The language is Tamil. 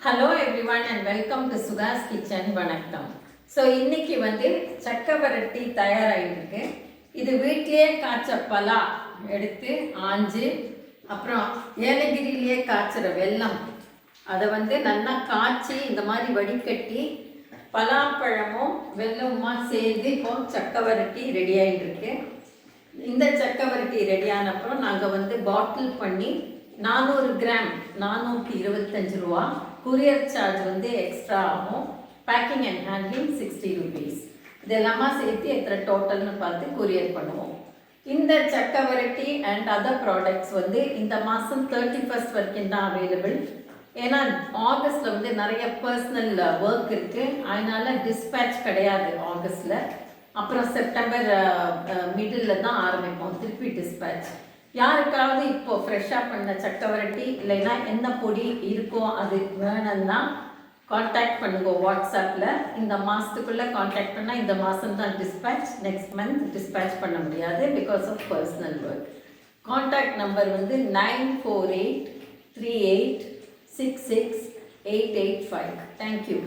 Hello everyone and welcome to Sukash kitchen வணக்கம். ஸோ இன்னைக்கு வந்து சக்கவரட்டி தயாராகிட்டுருக்கு இது வீட்டிலேயே காய்ச்ச பலா எடுத்து ஆஞ்சு அப்புறம் ஏலகிரியிலேயே காய்ச்சுற வெல்லம். அதை வந்து நல்லா காய்ச்சி இந்த மாதிரி வடிகட்டி பலாப்பழமும் வெல்லமுமா சேர்ந்து இப்போ சக்கவரட்டி ரெடி ஆகிட்டுருக்கு இந்த சக்கவரட்டி ரெடியான அப்புறம் நாங்கள் வந்து பாட்டில் பண்ணி நானூறு கிராம் நானூற்றி இருபத்தஞ்சு ரூபா. குரியர் சார்ஜ் வந்து எக்ஸ்ட்ரா ஆகும். Packing and handling sixty rupees இதெல்லாமா சேர்த்து எத்தனை டோட்டல்னு பார்த்து கொரியர் பண்ணுவோம். இந்த சக்கவரட்டி அண்ட் அதர் ப்ராடக்ட்ஸ் வந்து இந்த மாதம் தேர்ட்டி ஃபர்ஸ்ட் வரைக்கும் தான் அவைலபிள் ஏன்னா ஆகஸ்டில் வந்து நிறைய பர்சனல் ஒர்க் இருக்குது அதனால டிஸ்பேட்ச் கிடையாது ஆகஸ்ட்டில் அப்புறம் செப்டம்பர் மிடில் தான் ஆரம்பிப்போம். திருப்பி டிஸ்பேட்ச் யாருக்காவது இப்போ ஃப்ரெஷ்ஷாக பண்ண சக்கவரட்டி இல்லைன்னா என்ன பொடி இருக்கோ அது வேணும்னா காண்டாக்ட் பண்ணுங்க வாட்ஸ்அப்பில் இந்த மாதத்துக்குள்ளே காண்டாக்ட் பண்ணால் இந்த மாதம் தான் டிஸ்பேட்ச் நெக்ஸ்ட் மந்த் டிஸ்பேட்ச் பண்ண முடியாது because of personal work contact number வந்து nine four eight three eight six six eight eight five thank you